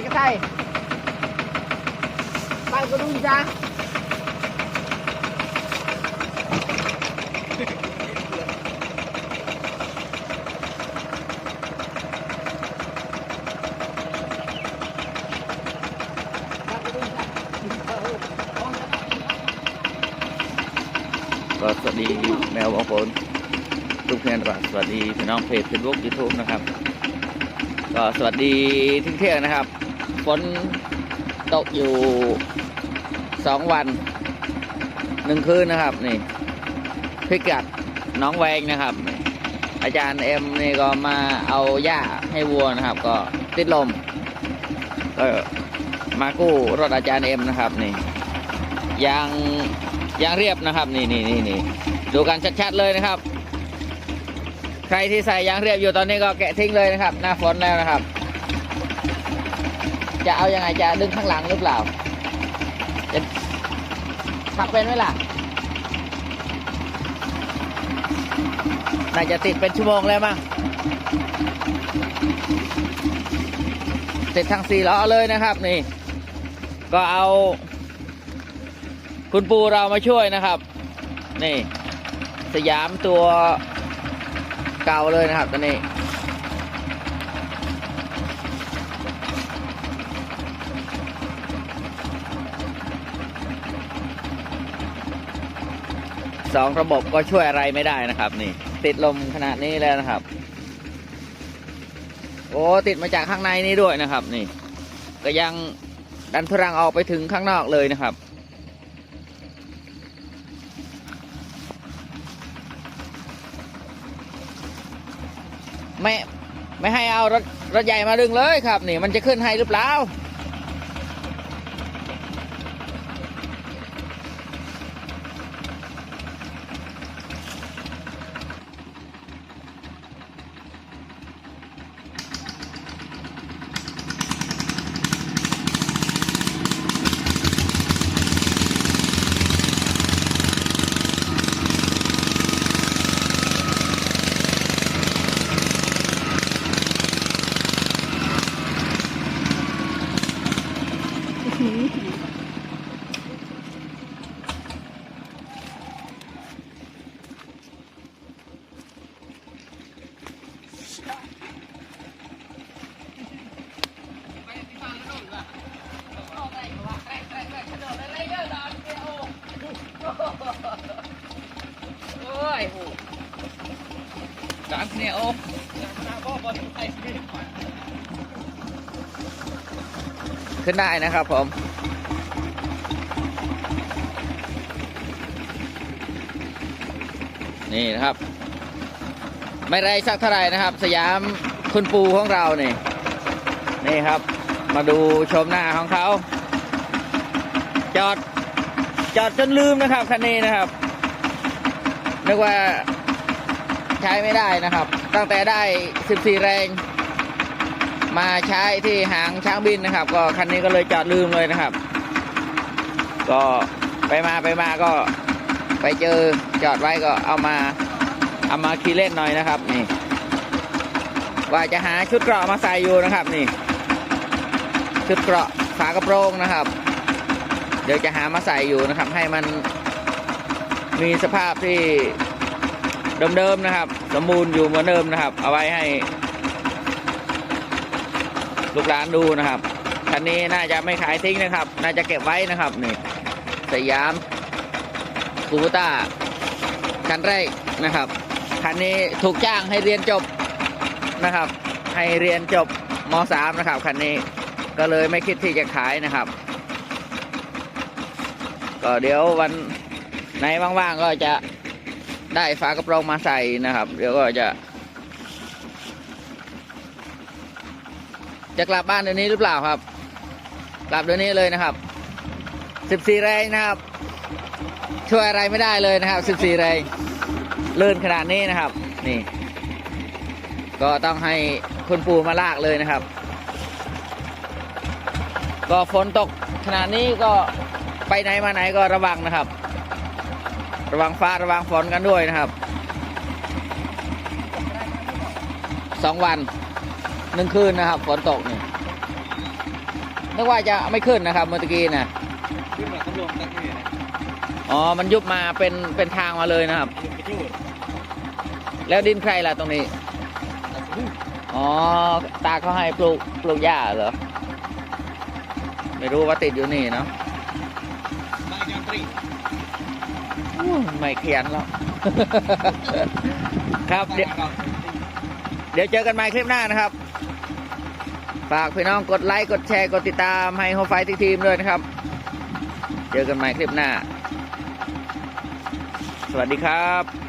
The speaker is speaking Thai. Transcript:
ก cái tay tay có đun ra ก็สวัสดีแมวบางคนทุกเพื่อนสวัสดีพี่น้องเพจเฟซบุ๊กยูทูบนะครับ ก็สวัสดีทิ้งเที่ยงนะครับ ฝนตกอยู่สองวันหนึ่งคืนนะครับ นี่พิกัดน้องแวงนะครับ อาจารย์เอ็มนี่ก็มาเอาหญ้าให้วัวนะครับ ก็ติดลมก็มากู้รถอาจารย์เอ็มนะครับ นี่ยางยางเรียบนะครับ นี่นี่นี่นี่ดูกันชัดๆเลยนะครับ ใครที่ใส่ยางเรียบอยู่ตอนนี้ก็แกะทิ้งเลยนะครับ หน้าฝนแล้วนะครับ จะเอายังไงจะดึงข้างหลังหรือเปล่า จะขับเป็นไหมล่ะน่าจะติดเป็นชั่วโมงแล้วมั้งติดทั้งสี่ล้อเลยนะครับนี่ ก็เอา คุณปูเรามาช่วยนะครับ นี่ สยามตัวเก่าเลยนะครับตอนนี้ สองระบบก็ช่วยอะไรไม่ได้นะครับ นี่ ติดลมขนาดนี้แล้วนะครับ โอ้ติดมาจากข้างในนี้ด้วยนะครับ นี่ ก็ยังดันพลังออกไปถึงข้างนอกเลยนะครับไม่ไม่ให้เอารถรถใหญ่มาดึงเลยครับ นี่มันจะขึ้นให้หรือเปล่า โอ้ย ดังเนี่ยโอ้ขึ้นได้นะครับผมนี่นะครับ ไม่ไรสักเท่าไหร่นะครับ สยามคุณปูของเราเนี่ยนี่ครับ มาดูชมหน้าของเขา จอดจอดจนลืมนะครับคันนี้นะครับนึกว่า ใช้ไม่ได้นะครับ ตั้งแต่ได้ 14 แรง มาใช้ที่หางช้างบินนะครับ ก็คันนี้ก็เลยจอดลืมเลยนะครับ ก็ไปมาไปมาก็ไปเจอจอดไว้ก็เอามาเอามาขี่เล่นหน่อยนะครับ นี่ ว่าจะหาชุดเกราะมาใส่อยู่นะครับ นี่ ชุดเกราะฝากระโปรงนะครับ เดี๋ยวจะหามาใส่อยู่นะครับ ให้มันมีสภาพที่ เดิมๆนะครับ สมบูรณ์อยู่เหมือนเดิมนะครับ เอาไว้ให้ ลูกหลานดูนะครับคันนี้น่าจะไม่ขายทิ้งนะครับ น่าจะเก็บไว้นะครับนี่สยามกูต้าคันแรกนะครับคันนี้ถูกจ้างให้เรียนจบนะครับ ให้เรียนจบม .3 นะครับคันนี้ก็เลยไม่คิดที่จะขายนะครับ ก็เดี๋ยววันไหนว่างๆก็จะ ได้ฝากระโปรงมาใส่นะครับ เดี๋ยวก็จะ จะกลับบ้านเดี๋ยวนี้หรือเปล่าครับ กลับเดี๋ยวนี้เลยนะครับ14แรงนะครับ ช่วยอะไรไม่ได้เลยนะครับ14แรงลื่นขนาดนี้นะครับ นี่ ก็ต้องให้คุณปู่มาลากเลยนะครับ ก็ฝนตกขนาดนี้ก็ไปไหนมาไหนก็ระวังนะครับ ระวังฟ้าระวังฝนกันด้วยนะครับสองวันหนึ่งคืนนะครับ ฝนตกนี่นึกว่าจะไม่ขึ้นนะครับเมื่อตะกี้นะขึ้นมาตำรวจตั้งนี่นะอ๋อ มันยุบมาเป็นเป็นทางมาเลยนะครับลุงกระจูดแล้วดินใครล่ะตรงนี้ตัดหูอ๋อ ตาเขาให้ปลูกปลูกหญ้าเหรอ ไม่รู้ว่าติดอยู่นี่เนาะนายยันตรีอู้ ไม่เขียนแล้ว ครับ เดี๋ยวเดี๋ยวเจอกันใหม่คลิปหน้านะครับ ฝากพี่น้องกดไลค์ กดแชร์ กดติดตามให้โฮไฟทีมด้วยนะครับ เจอกันใหม่คลิปหน้า สวัสดีครับ